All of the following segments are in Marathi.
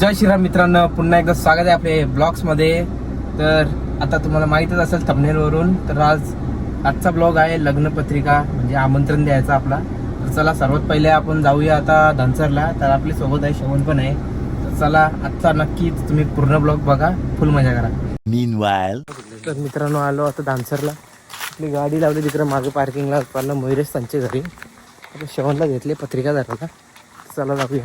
जय श्रीराम मित्रांनो पुन्हा एकदा स्वागत आहे आपले ब्लॉग्समध्ये तर आता तुम्हाला माहीतच असेल thumbnail वरून तर आज आजचा ब्लॉग आहे लग्न पत्रिका म्हणजे आमंत्रण द्यायचं आपला. तर चला सर्वात पहिले आपण जाऊया आता धनसरला. तर आपल्यासोबत आहे श्रवण पण आहे. तर चला आजचा नक्कीच तुम्ही पूर्ण ब्लॉग बघा फुल मजा करा. Meanwhile, तर मित्रांनो आलो आता दानसरला आपली गाडी लावली तिकडे मागे पार्किंगला पाहिलं मयुरेश त्यांच्या घरी. आता श्रवणला घेतली पत्रिका धरायला चला जाऊया.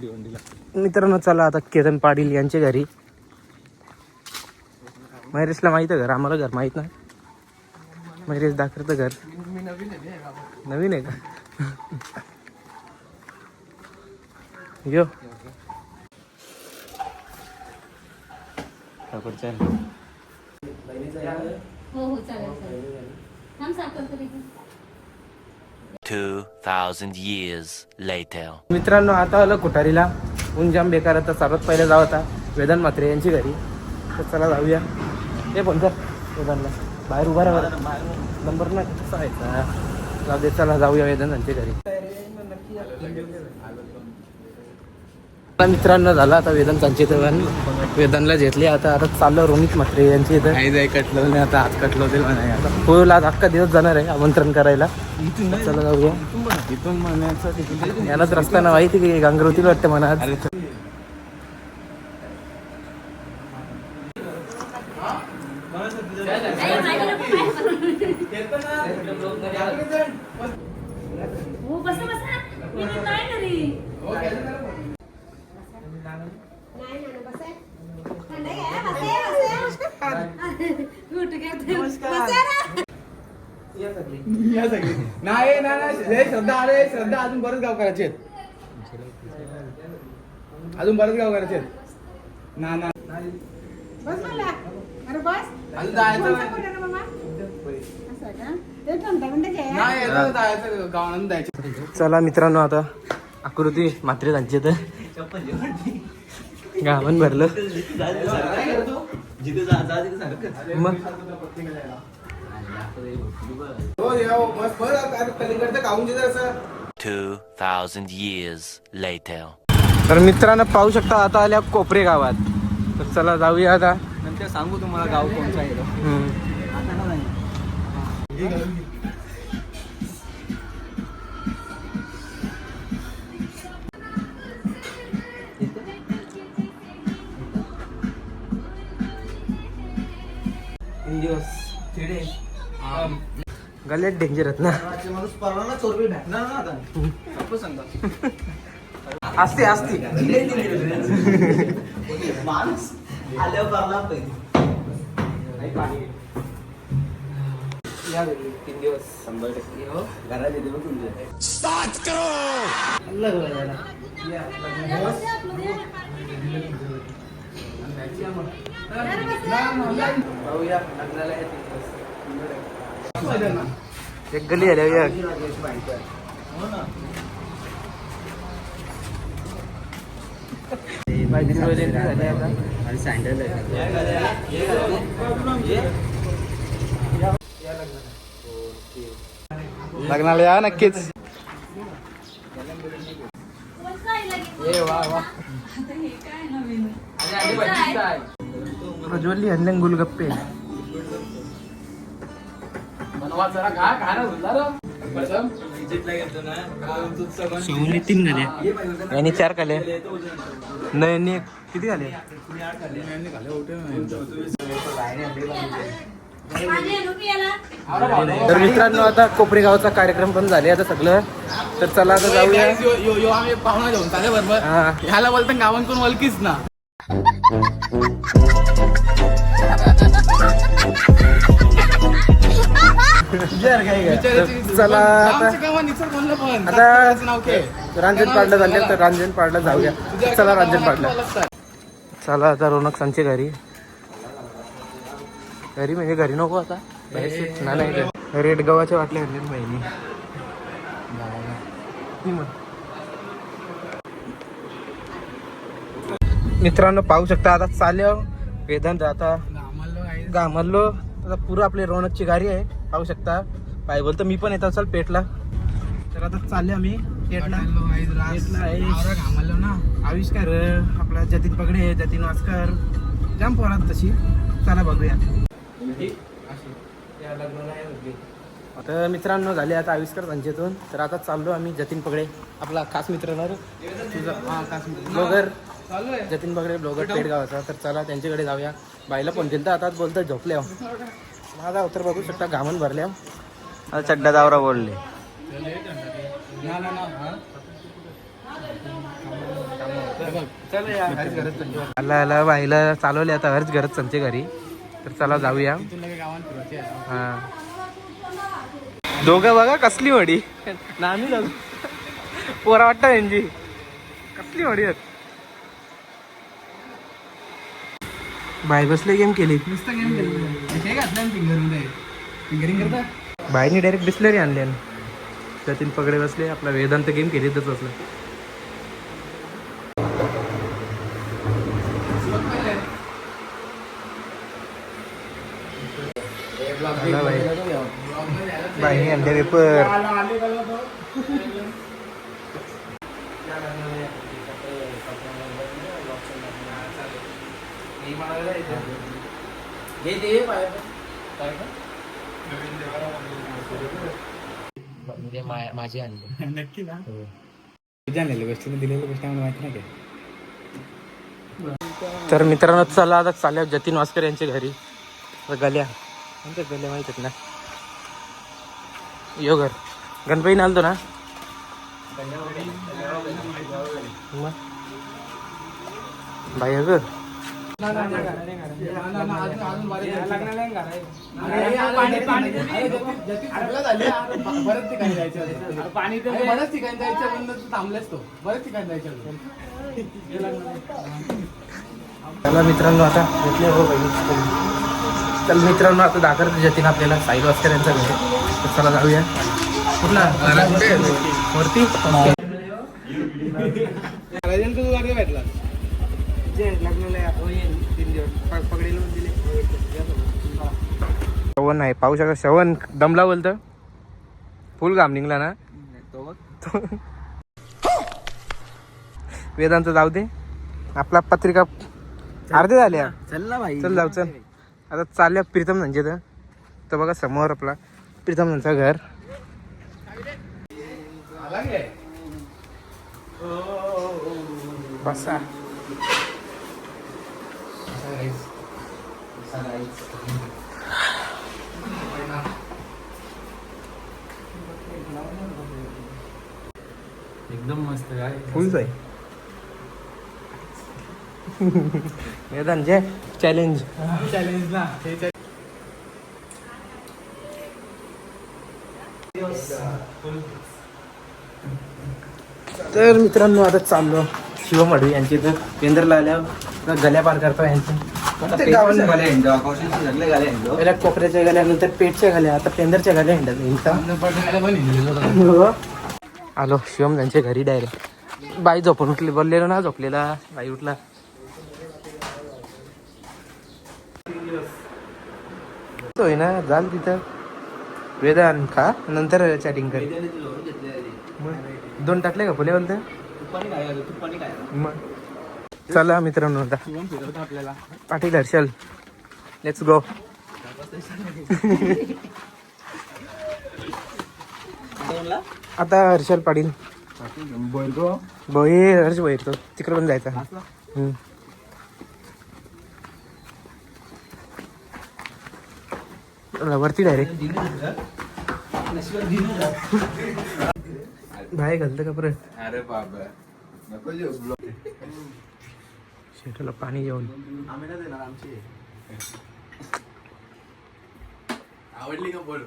मित्रांनो चला आता केतन पाटील यांच्या घरी. महेशला माहीत आहे घर आम्हाला घर माहीत नाही. महेश दाखवतं घर. नवीन आहे का? यो. हो हो चालेल चालेल थांब साखर तरी घे. 2,000 years later. मित्रांनो आता आलं कुठारीला. ऊन जाम बेकार आता सर्वात पहिले जाऊ आता वेदन म्हात्रे यांची घरी. तर चला जाऊया. हे पण सर वेदनला बाहेर उभा राहा. नंबर ना कसा आहे जाऊ दे चला जाऊया वेदन यांच्या घरी. मित्रांनो झाला आता वेदन इथं वेदनला घेतले. आता आता चाललो रोहित म्हात्रे यांच्या इथं. काही जाय कटलं नाही आता हात कटलं होते म्हणा आता होईल आज अख्खा दिवस जाणार आहे आमंत्रण करायला. चला जाऊया. इथून म्हणायचं यालाच रस्ता ना माहिती की गंगरवतीला वाटतं म्हणा आज. अरे, माझ्या नको काय हो बसा बसा मी तर काय घरी उठ गया नाही नाही श्रद्धा अरे श्रद्धा अजून बरेच गाव करायचे आहेत. अजून बरेच गाव करायचे आहेत. ना ना. बस मला. अरे बस. अजून जायचं कोणता नाही. कोण आहे मामा असं का? ते कोणता कोणता घ्या नाही येतं जायचं गावानं जायचं. चला मित्रांनो आता आकृती मात्रे त्यांची तर गावन भरलं. जिथे जा जा तिथे सांग. मग? हो या बस बस कलिंगडचं गाऊन जिथे असं 2,000 years later. तर मित्रांनो पाहू शकता आता आल्या कोपरे गावात. तर चला जाऊया आता. नंतर सांगू तुम्हाला गाव कोणचं आहे. गल्यात डेंजर आहेत ना. माणूस परवाना चोरबी भेटणार ना आता. आपण असते असते माणूस आल्यावर परला पाहिजे या घरी तीन दिवस शंभर टक्के हो. घरात येते बघ तुमच्या. या, जाऊया लग्नाला. एक गली आल्या या पाहिजे वगैरे झाले आता आणि सँडल लग्नाला या नक्कीच ए वा शिवनी तीन झाले यांनी चार खाले. नयनी एक. किती झाले तर मित्रांनो आता कोपरी गावचा कार्यक्रम पण झाले आता सगळं. तर चला आता जाऊया. यो यो आम्ही पाहुणा घेऊन चाले बरोबर. हा. ह्याला बोलता गावात कोण वलकीच ना. चला आता आता रांजण पाडलं झाले तर रांजण पाडलं जाऊया. चला रांजण पाडलं. चला आता रोनक सांगचे घरी. घरी म्हणजे घरी नको आता. नाही. रेड गव्हाच्या वाटल्या आणल्या बहिणी ती म्हण. मित्रांनो पाहू शकता आता चाललो वेदांत आता घामरलो आता पुरं आपली रोनकची गाडी आहे. पाहू शकता. पाय बोलतो मी पण येत असाल पेटला. तर आता चालले आम्ही पेटला. आहे ना. आविष्कार आपला जतीन पगडे जतीन वास्कर. जाम पोरात तशी. चला बघूया. तर मित्रांनो झाले आता आविष्कार संचेतून. तर आता चाललो आम्ही जतीन पगडे आपला खास मित्र ना रे? तुझा ब्लॉगर चालू आहे जतीन पगडे ब्लॉगर पेडगावचा तर चला त्यांच्याकडे जाऊया. बाईला फोन केला आता बोलतो झोपल्या. माझा उत्तर बघू शकता घामन भरल्या. आता चड्डा दावरा बोलले. आला आला बाईला चालवले आता हरच घरच संचे घरी. तर चला जाऊया. हा. दोघं बघा कसली वडी नामी जाऊ. पोरा वाटत यांची. कसली वडी आहेत? बाई बसले गेम केली नुसतं गेम खेळतो हे घातलं ना फिंगरमध्ये फिंगरिंग करता? बाईने डायरेक्ट बिस्लरी आणले त्यातील पगडे बसले. आपला वेदांत गेम केलीतच बसलं. आला बाई. बाईने आणले पेपर म्हणजे माझी आणली नक्की ना? तुझ्या आणलेल्या गोष्टी दिलेल्या गोष्टी आम्हाला माहिती नाही काय तर मित्रांनो चला आता चालल्या जतीन वास्कर यांच्या घरी. गल्या. कोणत्या गल्या माहीत आहेत ना? यो घर गणपती आलतो ना? मग? बाई ग बरेच ठिकाणी जायचं पाणी बऱ्याच ठिकाणी जायचं म्हणून तू तो ठिकाणी जायचं चला मित्रांनो आता भेटले हो बहिणी चल मित्रांनो आता दाखर जतीन आपल्याला. साई भास्कर यांचा घर तर चला जाऊया. कुठला? वरती राजेंद्र तू गाडी भेटला आहे पाहू शकता. श्रवण दमला बोलतं. फुल घाम निघला ना. वेदांत जाऊ दे. आपला पत्रिका अर्धे झाल्या चल ना भाई. चल जाऊ चल. आता चालल्या प्रीतम म्हणजे तर. तर बघा समोर आपला प्रीतम यांचं घर. बसा. एकदम मस्त काय फुल जाई वेदांत जे चॅलेंज चॅलेंज ना. ते तर मित्रांनो आता चाललो. शिवम अडवी यांची तर केंद्रला आल्यावर गल्या पार करतो यांची. पहिल्या कोपऱ्याच्या गल्या नंतर पेटच्या गल्या आता पेंदरच्या गल्या हिंडत. यांचा हो. आलो शिवम त्यांच्या घरी डायरेक्ट बाई झोपून उठली बोललेलो ना झोपलेला. बाई उठला. होय ना जाल तिथं. वेदान खा नंतर चॅटिंग कर. दोन टाकले का फुले बोलते? मग. चला मित्रांनो आता. आपल्याला पाटील हर्षल. लेट्स गो आता हर्षल पाटील. भोई हर्ष भोईर तो तिकडे पण जायचा. हम्म. चला, वरती डायरेक्ट बाहेर घालतं का परत? अरे बाबा नको जेव शेताला पाणी आमची आवडली का बोल?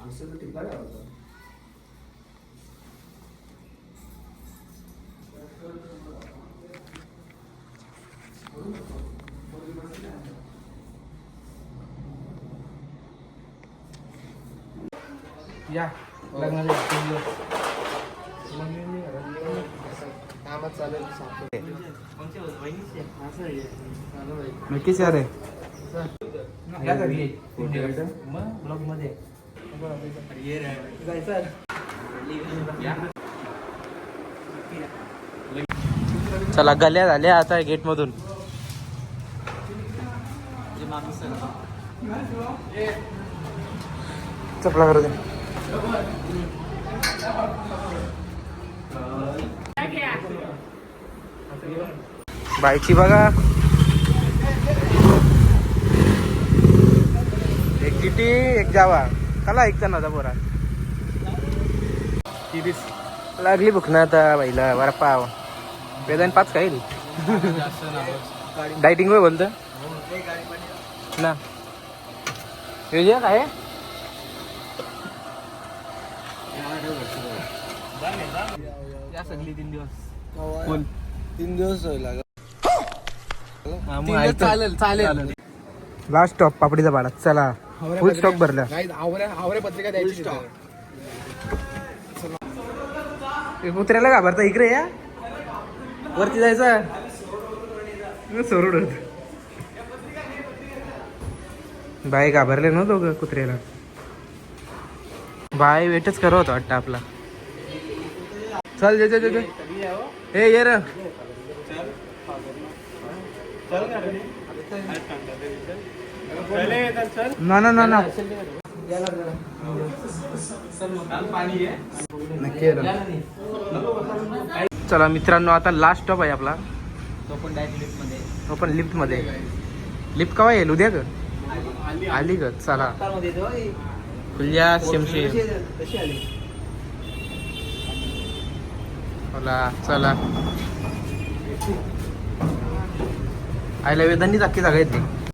वाट लागली ना त्याला, आहे की नाही? तो बोलला ना या. नक्कीच यार. मग ब्लॉगमध्ये चला गल्या झाल्या आता गेट मधून चपला करू दे. बघा. एक किटी एक जावा. कला ऐकता ना पोरा लागली भूक ना आता बाईला बरा पाव. वेदान पाच खाईल. डायटिंग वय बोलत? ना. योजना काय सगळी तीन दिवस. फुल तीन दिवस. चालेल चालेल. लास्ट स्टॉप पापडीचा बाळा चला. फुल स्टॉक भरला नाही आवऱ्या आवऱ्या पत्रिका द्यायची कुत्र्याला घाबरता इकडे या वरती जायचं सोडून होत बाय घाबरले ना दोघं कुत्र्याला बाय वेटच करत होता वाटतं आपला चल जे जे जे हे ये र ना ना ना ना. नक्की चला मित्रांनो आता लास्ट स्टॉप आहे आपला. तो पण लिफ्टमध्ये. लिफ्ट कवा येईल? उद्या ग? आली ग चला. खुल्या शिमशी चला चला. आयला वेदांनी अख्खी जागा येते.